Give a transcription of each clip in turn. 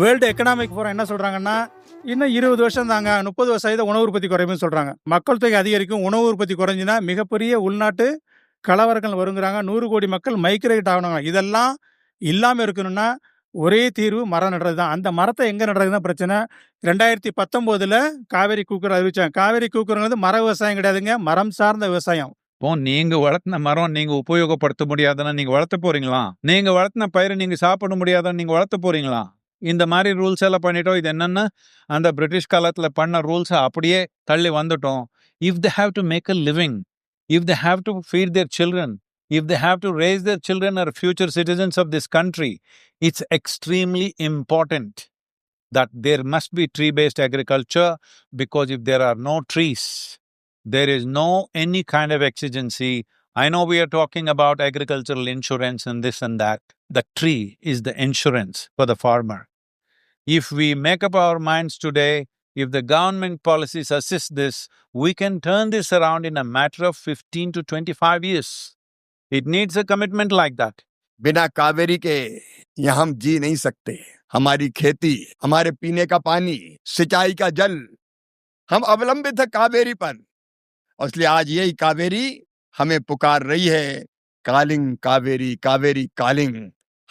World economic forum என்ன சொல்கிறாங்கன்னா இன்னும் இருபது வருஷம் தாங்க முப்பது சதவீத உணவு உற்பத்தி குறையும்னு சொல்கிறாங்க மக்கள் தொகை அதிகரிக்கும் உணவு உற்பத்தி குறைஞ்சினா மிகப்பெரிய உள்நாட்டு கலவரங்கள் வருங்கிறாங்க. நூறு கோடி மக்கள் மைக்ரேட் ஆகணுங்க. இதெல்லாம் இல்லாமல் இருக்கணும்னா ஒரே தீர்வு மரம் நடுறது தான். அந்த மரத்தை எங்கே நடுறது தான் பிரச்சனை. ரெண்டாயிரத்தி பத்தொம்போதில் காவேரி கூக்குற அறிவிச்சாங்க. காவேரி கூக்குறங்கிறது மர விவசாயம் கிடையாதுங்க. மரம் சார்ந்த விவசாயம். இப்போ நீங்க வளர்த்தின மரம் நீங்க உபயோகப்படுத்த முடியாதுன்னா நீங்க வளர்த்த போறீங்களா? நீங்க வளர்த்தின பயிரை நீங்க சாப்பிட முடியாதுன்னு நீங்க வளர்த்த போறீங்களா? இந்த மாதிரி ரூல்ஸ் எல்லாம் பண்ணிட்டோம் இது என்னன்னா அந்த பிரிட்டிஷ் காலத்துல பண்ண ரூல்ஸ் அப்படியே தள்ளி வந்துட்டோம் if they have to make a living if they have to feed their children if they have to raise their children are future citizens of this country it's extremely important that there must be tree based agriculture because if there are no trees there is no any kind of exigency i know we are talking about agricultural insurance and this and that the tree is the insurance for the farmer If we make up our minds today if the government policies assist this we can turn this around in a matter of 15 to 25 years it needs a commitment like that बिना कावेरी के यहाँ हम जी नहीं सकते हमारी खेती हमारे पीने का पानी सिंचाई का जल हम अवलंबित है कावेरी पर इसलिए आज यही कावेरी हमें पुकार रही है कालिंग कावेरी कावेरी कालिंग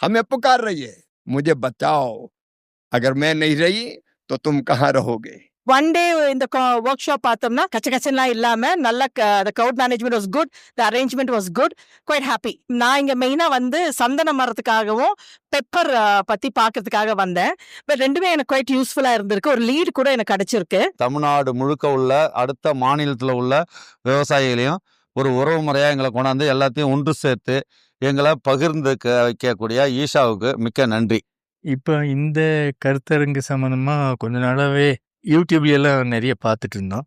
हमें पुकार रही है मुझे बचाओ अगर मैं नहीं रही तो तुम कहाँ रहोगे ஒன் டே இந்த ஒர்க் ஷாப் பார்த்தோம்னா கச்ச கச்சன்லாம் இல்லாம நல்ல crowd management was good the arrangement was good quite happy நான் இங்க மெயினா வந்து சந்தன மரத்துக்காகவும் பெப்பர் பத்தி பார்க்கறதுக்காக வந்தேன் பட் ரெண்டுமே எனக்கு குவைட் யூஸ்ஃபுல்லா இருந்திருக்கு ஒரு லீடு கூட எனக்கு கிடைச்சிருக்கு தமிழ்நாடு முழுக்க உள்ள அடுத்த மாநிலத்தில் உள்ள விவசாயிகளையும் ஒரு உறவு முறையாக எங்களை கொண்டாந்து எல்லாத்தையும் ஒன்று சேர்த்து எங்களை பகிர்ந்து க- வைக்கக்கூடிய ஈஷாவுக்கு மிக்க நன்றி இப்போ இந்த கருத்தரங்கு சம்மந்தமா கொஞ்ச நாளாவே யூடியூப்லெல்லாம் நிறைய பார்த்துட்டு இருந்தோம்.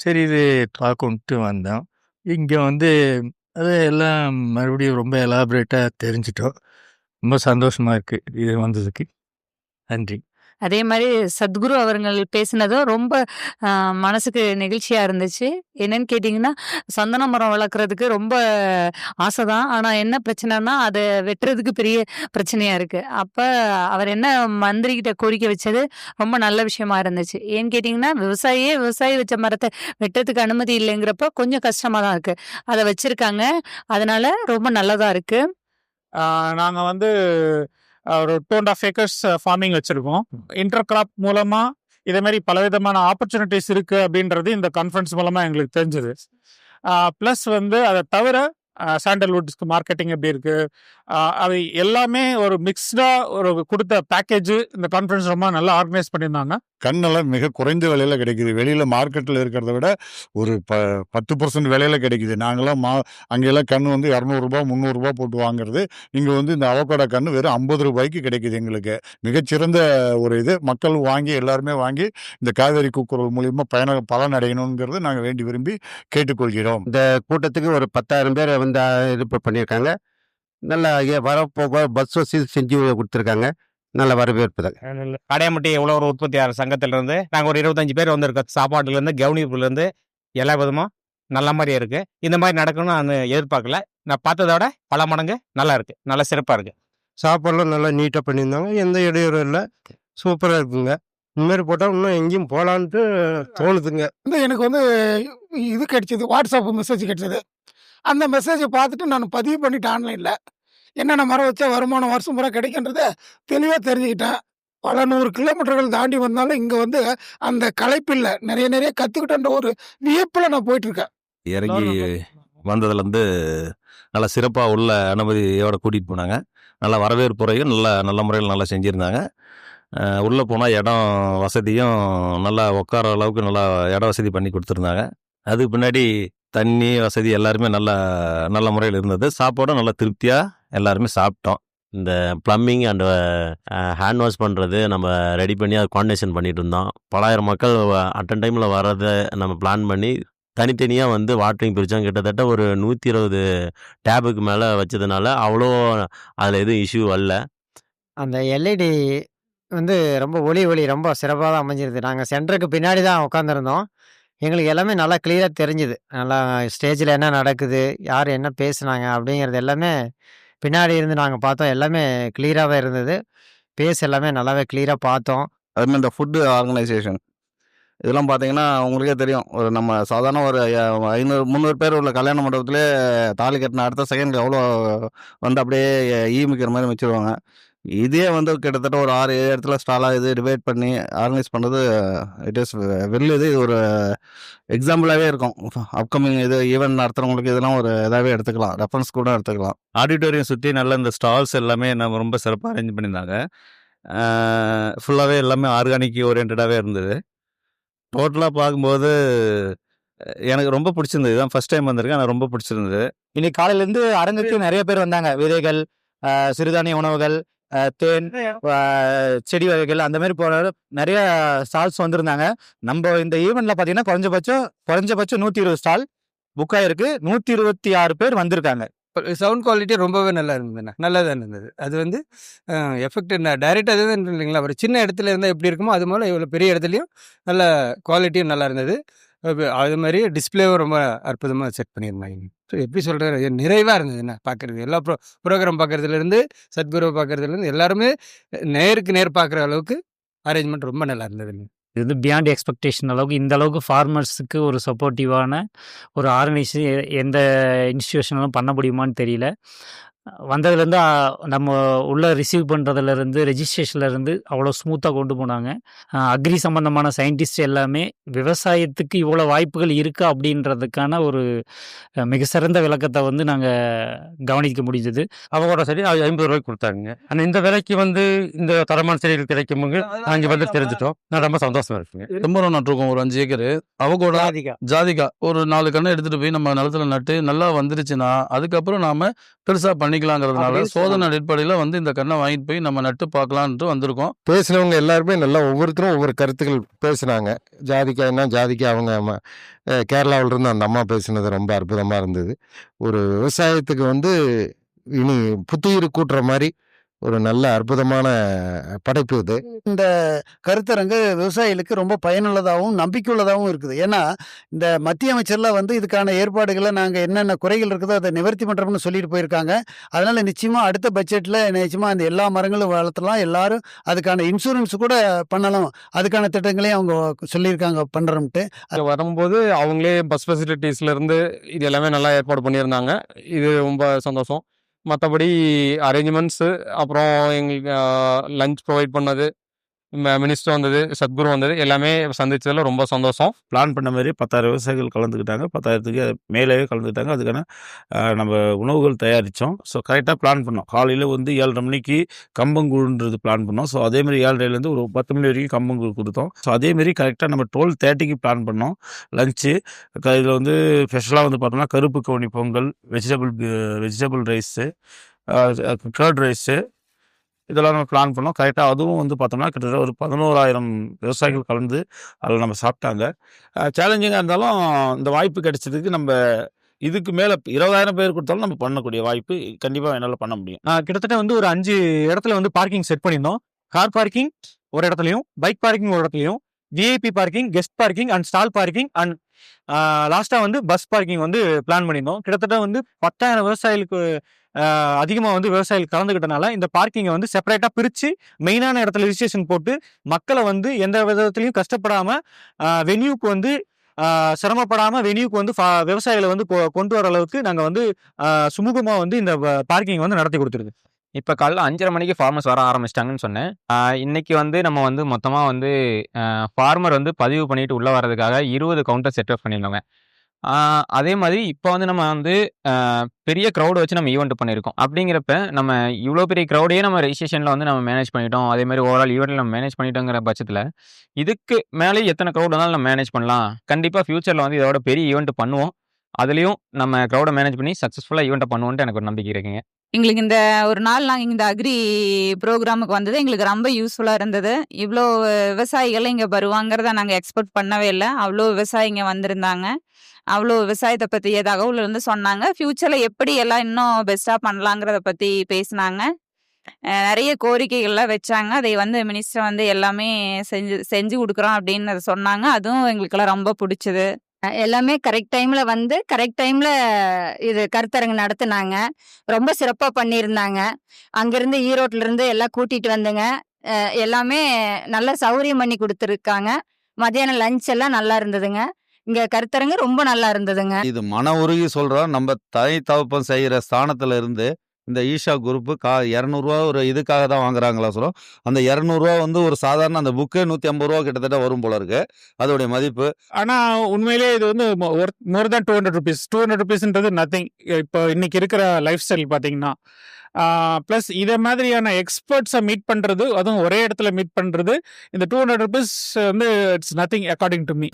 சரி இது பார்க்கணுட்டு வந்தோம். இங்கே வந்து அது எல்லாம் மறுபடியும் ரொம்ப எலாபரேட்டாக தெரிஞ்சிட்டோம். ரொம்ப சந்தோஷமா இருக்கு இது வந்ததுக்கு. நன்றி. அதே மாதிரி சத்குரு அவர்கள் பேசினதும் ரொம்ப மனசுக்கு நெகிழ்ச்சியாக இருந்துச்சு. என்னன்னு கேட்டிங்கன்னா சந்தன மரம் வளர்க்குறதுக்கு ரொம்ப ஆசை தான் ஆனால் என்ன பிரச்சனைனா அதை வெட்டுறதுக்கு பெரிய பிரச்சனையாக இருக்குது அப்போ அவர் என்ன மந்திரிகிட்ட கோரிக்கை வச்சது ரொம்ப நல்ல விஷயமா இருந்துச்சு. ஏன்னு கேட்டிங்கன்னா விவசாயியே விவசாயி வச்ச மரத்தை வெட்டுறதுக்கு அனுமதி இல்லைங்கிறப்ப கொஞ்சம் கஷ்டமாக தான் இருக்குது அதை வச்சுருக்காங்க. அதனால் ரொம்ப நல்லதாக இருக்குது நாங்கள் வந்து ஒரு two and half acres farming வச்சுருக்கோம். இன்டர் கிராப் மூலமாக இதே மாதிரி பலவிதமான ஆப்பர்ச்சுனிட்டிஸ் இருக்குது அப்படின்றது இந்த கான்ஃபரன்ஸ் மூலமாக எங்களுக்கு தெரிஞ்சது. ப்ளஸ் வந்து அதை தவிர சாண்டல்வுட்ஸ்க்கு மார்க்கெட்டிங் எப்படி இருக்குது அது எல்லாமே ஒரு மிக்ஸ்டாக ஒரு கொடுத்த பேக்கேஜ் இந்த கான்ஃபரன்ஸ் ரொம்ப நல்லா ஆர்கனைஸ் பண்ணியிருந்தாங்க. கண்ணெல்லாம் மிக குறைந்த விலையில கிடைக்குது. வெளியில மார்க்கெட்டில் இருக்கிறத விட ஒரு ப பத்து பர்சன்ட் விலையில கிடைக்குது. நாங்களாம் மா அங்கெல்லாம் கண் வந்து இரநூறுபா முந்நூறுரூபா போட்டு வாங்குறது. இங்கே வந்து இந்த அவக்கோடா கன்று வெறும் ஐம்பது ரூபாய்க்கு கிடைக்குது எங்களுக்கு. மிகச்சிறந்த ஒரு இது. மக்கள் வாங்கி எல்லாருமே வாங்கி இந்த காவேரி கூக்குரல் மூலியமா பயன பலன் அடையணுங்கிறது நாங்கள் வேண்டி விரும்பி கேட்டுக்கொள்கிறோம். இந்த கூட்டத்துக்கு ஒரு பத்தாயிரம் பேர் வந்து இது பண்ணியிருக்காங்க. நல்ல வரப்போக பஸ் வசதி செஞ்சு கொடுத்துருக்காங்க. நல்ல வரவேற்பு தான் கடையம்பட்டி உழவர் உற்பத்தியாளர் சங்கத்திலிருந்து நாங்கள் ஒரு இருபத்தஞ்சு பேர் வந்திருக்கோம். சாப்பாட்டுலேருந்து கவனிப்புலேருந்து எல்லா விதமும் நல்ல மாதிரியே இருக்கு. இந்த மாதிரி நடக்கணும்னு நான் எதிர்பார்க்கல. நான் பார்த்ததை விட பல மடங்கு நல்லா இருக்கு. நல்லா சிறப்பாக இருக்கு. சாப்பாடுலாம் நல்லா நீட்டாக பண்ணியிருந்தாங்க. எந்த இடையூறும் இல்லை. சூப்பராக இருக்குங்க. இந்த மாதிரி போட்டால் இன்னும் எங்கேயும் போகலான்ட்டு தோணுதுங்க. வந்து எனக்கு வந்து இது கிடைச்சது. வாட்ஸ்அப் மெசேஜ் கிடைச்சது. அந்த மெசேஜை பார்த்துட்டு நான் பதிவு பண்ணிட்டேன் ஆன்லைனில் என்னென்ன மரம் வச்சா வருமானம் வருஷம் பூரா கிடைக்கின்றத தெளிவாக தெரிஞ்சுக்கிட்டேன். பல நூறு கிலோமீட்டர்கள் தாண்டி வந்தாலும் இங்கே வந்து அந்த களைப்பில்ல நிறைய நிறைய கற்றுக்கிட்டன்ற ஒரு வியப்பில் நான் போயிட்டுருக்கேன். இறங்கி வந்ததுலேருந்து நல்லா சிறப்பாக உள்ள அனுமதியோட கூட்டிகிட்டு போனாங்க. நல்லா வரவேற்புறையும் நல்ல நல்ல முறையில் நல்லா செஞ்சுருந்தாங்க. உள்ளே போனால் இடம் வசதியும் நல்லா உட்கார அளவுக்கு நல்லா இட வசதி பண்ணி கொடுத்துருந்தாங்க. அதுக்கு பின்னாடி தண்ணி வசதி எல்லாருமே நல்லா நல்ல முறையில் இருந்தது. சாப்பாடும் நல்லா திருப்தியாக எல்லாருமே சாப்பிட்டோம். இந்த ப்ளம்பிங் அண்ட் ஹேண்ட் வாஷ் பண்ணுறது நம்ம ரெடி பண்ணி அதை கோஆர்டினேஷன் பண்ணிகிட்டு இருந்தோம். பலாயிரம் மக்கள் அட்டன் டைமில் வர்றதை நம்ம பிளான் பண்ணி தனித்தனியாக வந்து வாட்டரிங் பிரித்தோம் கிட்டத்தட்ட ஒரு நூற்றி இருபது டேபுக்கு மேலே வச்சதுனால அவ்வளோ அதில் எதுவும் இஷ்யூ வரல. அந்த எல்இடி வந்து ரொம்ப ஒளி ஒளி ரொம்ப சிறப்பாக தான் அமைஞ்சிருது. நாங்கள் சென்டருக்கு பின்னாடி தான் உட்காந்துருந்தோம் எங்களுக்கு எல்லாமே நல்லா கிளியராக தெரிஞ்சுது நல்லா ஸ்டேஜில் என்ன நடக்குது யார் என்ன பேசுனாங்க அப்படிங்கிறது எல்லாமே பின்னாடி இருந்து நாங்கள் பார்த்தோம் எல்லாமே கிளியராகவே இருந்தது பேஸ் எல்லாமே நல்லாவே கிளியராக பார்த்தோம் அதுமாதிரி இந்த ஃபுட்டு ஆர்கனைசேஷன் இதெல்லாம் பார்த்தீங்கன்னா உங்களுக்கே தெரியும் ஒரு நம்ம சாதாரண ஒரு ஐநூறு முந்நூறு பேர் உள்ள கல்யாண மண்டபத்திலே தாலி கட்டின அடுத்த செகண்ட் எவ்வளோ வந்து அப்படியே ஈமிக்கிற மாதிரி வச்சுருவாங்க இதே வந்து கிட்டத்தட்ட ஒரு ஆறு ஏழு இடத்துல ஸ்டாலாக இது டிவைட் பண்ணி ஆர்கனைஸ் பண்ணுறது இட் இஸ் வெல் இது இது ஒரு எக்ஸாம்பிளாகவே இருக்கும். அப்கமிங் இது ஈவெண்ட் நடத்துகிறவங்களுக்கு இதெல்லாம் ஒரு இதாகவே எடுத்துக்கலாம். ரெஃபரன்ஸ் கூட எடுத்துக்கலாம். ஆடிட்டோரியம் சுற்றி நல்ல இந்த ஸ்டால்ஸ் எல்லாமே நம்ம ரொம்ப சிறப்பாக அரேஞ்ச் பண்ணியிருந்தாங்க. ஃபுல்லாகவே எல்லாமே ஆர்கானிக் ஓரியன்டாகவே இருந்தது. டோட்டலாக பார்க்கும்போது எனக்கு ரொம்ப பிடிச்சிருந்தது. இதான் ஃபர்ஸ்ட் டைம் வந்திருக்கேன். எனக்கு ரொம்ப பிடிச்சிருந்தது. இன்னைக்கு காலையிலேருந்து அரங்குக்கு நிறைய பேர் வந்தாங்க. விதைகள் சிறுதானிய உணவுகள் தேன் செடி வகைகள் அந்த மாதிரி போற நிறைய ஸ்டால்ஸ் வந்திருந்தாங்க. நம்ம இந்த ஈவெண்ட்ல பார்த்தீங்கன்னா குறைஞ்சபட்சம் குறைஞ்சபட்சம் நூற்றி இருபது ஸ்டால் புக் ஆயிருக்கு. நூற்றி இருபத்தி ஆறு பேர் வந்திருக்காங்க. சவுண்ட் குவாலிட்டி ரொம்பவே நல்லா இருந்ததுண்ணா. நல்லா தான் இருந்தது. அது வந்து எஃபெக்ட் என்ன டைரெக்டாக அதுதான் இல்லைங்களா? ஒரு சின்ன இடத்துல இருந்தால் எப்படி இருக்குமோ அது போல் இவ்வளோ பெரிய இடத்துலையும் நல்ல குவாலிட்டியும் நல்லா இருந்தது. அது அது மாதிரி டிஸ்பிளேவும் ரொம்ப அற்புதமாக செட் பண்ணியிருந்தாங்க. ஸோ எப்படி சொல்கிறது நிறைவாக இருந்தது. என்ன? பார்க்குறது. எல்லா ப்ரோ ப்ரோக்ராம் பார்க்குறதுலேருந்து சத்குருவை பார்க்குறதுலேருந்து எல்லாருமே நேருக்கு நேர் பார்க்குற அளவுக்கு அரேஞ்ச்மெண்ட் ரொம்ப நல்லா இருந்ததுங்க இது வந்து பியாண்ட் எக்ஸ்பெக்டேஷன் அளவுக்கு இந்த அளவுக்கு ஃபார்மர்ஸுக்கு ஒரு சப்போர்ட்டிவான ஒரு ஆர்கனைசேஷன் எந்த இன்ஸ்டியூஷனாலும் பண்ண முடியுமான்னு தெரியல. வந்ததுலேருந்து நம்ம உள்ள ரிசீவ் பண்ணுறதுலேருந்து ரெஜிஸ்ட்ரேஷன்லேருந்து அவ்வளோ ஸ்மூத்தாக கொண்டு போனாங்க. அக்ரி சம்மந்தமான சயின்டிஸ்ட் எல்லாமே விவசாயத்துக்கு இவ்வளோ வாய்ப்புகள் இருக்கா அப்படின்றதுக்கான ஒரு மிக சிறந்த விளக்கத்தை வந்து நாங்கள் கவனிக்க முடிஞ்சது. அவங்களோட செடி அது ஐம்பது ரூபாய்க்கு கொடுத்தாங்க. ஆனால் இந்த விலைக்கு வந்து இந்த தரமான செடிகள் கிடைக்கும் நாங்கள் வந்து தெரிஞ்சிட்டோம். நான் ரொம்ப சந்தோஷமா இருக்குங்க. செம்மரம் நட்டிருக்கோம் ஒரு அஞ்சு ஏக்கரு. அவகோட ஜாதிகா. ஜாதிகா. ஒரு நாலு கண்ணை எடுத்துட்டு போய் நம்ம நிலத்துல நட்டு நல்லா வந்துருச்சுன்னா அதுக்கப்புறம் நாம பெருசா பண்ணிக்கலாங்கிறதுனால சோதனை அடிப்படையில வந்து இந்த கண்ணை வாங்கிட்டு போய் நம்ம நட்டு பார்க்கலான்ட்டு வந்திருக்கோம். பேசினவங்க எல்லாருமே நல்லா ஒவ்வொருத்தரும் ஒவ்வொரு கருத்துக்கள் பேசினாங்க. ஜாதிக்கா அவங்க அம்மா, அஹ், கேரளாவுல இருந்து அந்த அம்மா பேசினது ரொம்ப அற்புதமாக இருந்தது. ஒரு விவசாயத்துக்கு வந்து இனி புத்துயிர் கூட்டுற மாதிரி ஒரு நல்ல அற்புதமான படைப்பு இது. இந்த கருத்தரங்கு விவசாயிகளுக்கு ரொம்ப பயனுள்ளதாகவும் நம்பிக்கையுள்ளதாகவும் இருக்குது. ஏன்னா இந்த மத்திய அமைச்சர்லாம் வந்து இதுக்கான ஏற்பாடுகளை நாங்கள் என்னென்ன குறைகள் இருக்குதோ அதை நிவர்த்தி பண்ணுறோம்னு சொல்லிட்டு போயிருக்காங்க. அதனால நிச்சயமாக அடுத்த பட்ஜெட்டில் நிச்சயமாக அந்த எல்லா மரங்களும் வளர்த்தலாம். எல்லாரும் அதுக்கான இன்சூரன்ஸ் கூட பண்ணலாம். அதுக்கான திட்டங்களையும் அவங்க சொல்லியிருக்காங்க பண்ணுறோம்ட்டு இங்க வரும்போது அவங்களே பஸ் ஃபெசிலிட்டிஸ்ல இருந்து இது எல்லாமே நல்லா ஏற்பாடு பண்ணியிருந்தாங்க. இது ரொம்ப சந்தோஷம். மற்றபடி அரேஞ்ச்மெண்ட்ஸு அப்புறம் எங்களுக்கு லஞ்ச் ப்ரொவைட் பண்ணது. மினிஸ்டர் வந்தது சத்குரு வந்தது எல்லாமே சந்திச்சதுல ரொம்ப சந்தோஷம். பிளான் பண்ண மாதிரி பத்தாயிரம் விவசாயிகள் கலந்துக்கிட்டாங்க. பத்தாயிரத்துக்கு மேலேயே கலந்துக்கிட்டாங்க. அதுக்கான நம்ம உணவுகள் தயாரித்தோம் ஸோ கரெக்டாக பிளான் பண்ணோம். காலையில் வந்து ஏழரை மணிக்கு கம்பங்கூழ்ன்றது பிளான் பண்ணோம். ஸோ அதேமாதிரி ஏழரைலேருந்து ஒரு பத்து மணி வரைக்கும் கம்பங்கூழ் கொடுத்தோம். ஸோ அதேமாரி கரெக்டாக நம்ம டுவெல் தேர்ட்டிக்கு பிளான் பண்ணோம். லஞ்சு இதில் வந்து ஸ்பெஷலாக வந்து பார்த்தோம்னா கருப்பு கவுனி pongal vegetable vegetable rice curd rice இதெல்லாம் நம்ம பிளான் பண்ணோம். கரெக்டாக அதுவும் வந்து பார்த்தோம்னா கிட்டத்தட்ட ஒரு பதினோராயிரம் விவசாயிகள் கலந்து அதில் நம்ம சாப்பிட்டாங்க. சேலஞ்சிங்காக இருந்தாலும் இந்த வாய்ப்பு கிடைச்சதுக்கு நம்ம இதுக்கு மேலே இருபதாயிரம் பேர் கொடுத்தாலும் நம்ம பண்ணக்கூடிய வாய்ப்பு கண்டிப்பாக என்னால் பண்ண முடியும். நான் கிட்டத்தட்ட வந்து ஒரு அஞ்சு இடத்துல வந்து பார்க்கிங் செட் பண்ணியிருந்தோம். கார் பார்க்கிங் ஒரு இடத்துலையும் பைக் பார்க்கிங் ஒரு இடத்துலையும் VIP parking guest parking and stall parking and லாஸ்ட்டாக வந்து பஸ் பார்க்கிங் வந்து பிளான் பண்ணியிருந்தோம். கிட்டத்தட்ட வந்து பத்தாயிரம் விவசாயிகளுக்கு அதிகமாக வந்து விவசாயிகள் கலந்துக்கிட்டனால இந்த பார்க்கிங்கை வந்து செப்பரேட்டாக பிரித்து மெயினான இடத்துல ரிஜிஸ்ட்ரேஷன் போட்டு மக்களை வந்து எந்த விதத்துலையும் கஷ்டப்படாமல் வென்யூக்கு வந்து சிரமப்படாமல் வெனியூக்கு வந்து ஃபா- விவசாயிகளை வந்து கொ- கொண்டு வர அளவுக்கு நாங்கள் வந்து சுமூகமாக வந்து இந்த பார்க்கிங் வந்து நடத்தி கொடுத்துருக்கு. இப்போ காலைல அஞ்சரை மணிக்கு ஃபார்மர்ஸ் வர ஆரம்பிச்சிட்டாங்கன்னு சொன்னேன். இன்னைக்கு வந்து நம்ம வந்து மொத்தமாக வந்து ஃபார்மர் வந்து பதிவு பண்ணிட்டு உள்ளே வர்றதுக்காக இருபது கவுண்டர் செட்டப் பண்ணியிருந்தோங்க. அதே மாதிரி இப்போ வந்து நம்ம வந்து பெரிய க்ரௌடு வச்சு நம்ம ஈவெண்ட் பண்ணியிருக்கோம். அப்படிங்கிறப்ப நம்ம இவ்வளோ பெரிய க்ரௌடையே நம்ம ரெஜிஸ்ட்ரேஷனில் வந்து நம்ம மேனேஜ் பண்ணிட்டோம். அதே மாதிரி ஓவரால் ஈவெண்ட்டில் நம்ம மேனேஜ் பண்ணிட்டோங்கிற பட்சத்தில் இதுக்கு மேலே எத்தனை க்ரௌட் வந்தாலும் நம்ம மேனேஜ் பண்ணலாம். கண்டிப்பாக ஃப்யூச்சரில் வந்து இதோட பெரிய ஈவெண்ட் பண்ணுவோம். அதுலேயும் நம்ம க்ரௌடை மேனேஜ் பண்ணி சக்ஸஸ்ஃபுல்லாக ஈவெண்ட்டை பண்ணுவோன்ட்டு எனக்கு ஒரு நம்பிக்கை இருக்குங்க. எங்களுக்கு இந்த ஒரு நாள் நாங்கள் இந்த அக்ரி ப்ரோக்ராமுக்கு வந்தது. எங்களுக்கு ரொம்ப யூஸ்ஃபுல்லாக இருந்தது. இவ்வளோ விவசாயிகள் இங்கே வருவாங்கிறத நாங்கள் எக்ஸ்பெக்ட் பண்ணவே இல்லை. அவ்வளோ விவசாயிங்க வந்திருந்தாங்க. அவ்வளோ விவசாயத்தை பற்றி தகவல் வந்து சொன்னாங்க. ஃப்யூச்சரில் எப்படி எல்லாம் இன்னும் பெஸ்ட்டாக பண்ணலாங்கிறத பற்றி பேசினாங்க. நிறைய கோரிக்கைகள்லாம் வச்சாங்க. அதை வந்து மினிஸ்டர் வந்து எல்லாமே செஞ்சு செஞ்சு கொடுக்குறோம் அப்படின்னு சொன்னாங்க. அதுவும் எங்களுக்கெல்லாம் ரொம்ப பிடிச்சது. எல்லாமே கரெக்ட் டைம்ல வந்து கரெக்ட் டைம்ல இது கருத்தரங்கு நடத்தினாங்க. ரொம்ப சிறப்பா பண்ணியிருந்தாங்க. அங்கிருந்து ஈரோட்ல இருந்து எல்லாம் கூட்டிட்டு வந்துங்க. எல்லாமே நல்ல சௌகரியம் பண்ணி கொடுத்துருக்காங்க. மதியானம் லஞ்ச் எல்லாம் நல்லா இருந்ததுங்க. இங்க கருத்தரங்கு ரொம்ப நல்லா இருந்ததுங்க. இது மன உருகி சொல்றோம் நம்ம தாய் தவப்பம் செய்யற ஸ்தானத்துல இருந்து இந்த ஈஷா குரூப்பு கா இரநூறுவா ஒரு இதுக்காக தான் வாங்குறாங்களா சொல்லும் அந்த இரநூறுவா வந்து ஒரு சாதாரண அந்த புக்கே நூற்றி ஐம்பது ரூபா கிட்டத்தட்ட வரும் போல இருக்கு. அதோடைய மதிப்பு. ஆனால் உண்மையிலேயே இது வந்து more than two hundred rupees two hundred ருபீஸ்ன்றது nothing இப்போ இன்னைக்கு இருக்கிற லைஃப் ஸ்டைல் பார்த்தீங்கன்னா ப்ளஸ் இதே மாதிரியான எக்ஸ்பர்ட்ஸை மீட் பண்ணுறது அதுவும் ஒரே இடத்துல மீட் பண்ணுறது இந்த டூ ஹண்ட்ரட் ருபீஸ் வந்து it's nothing according to me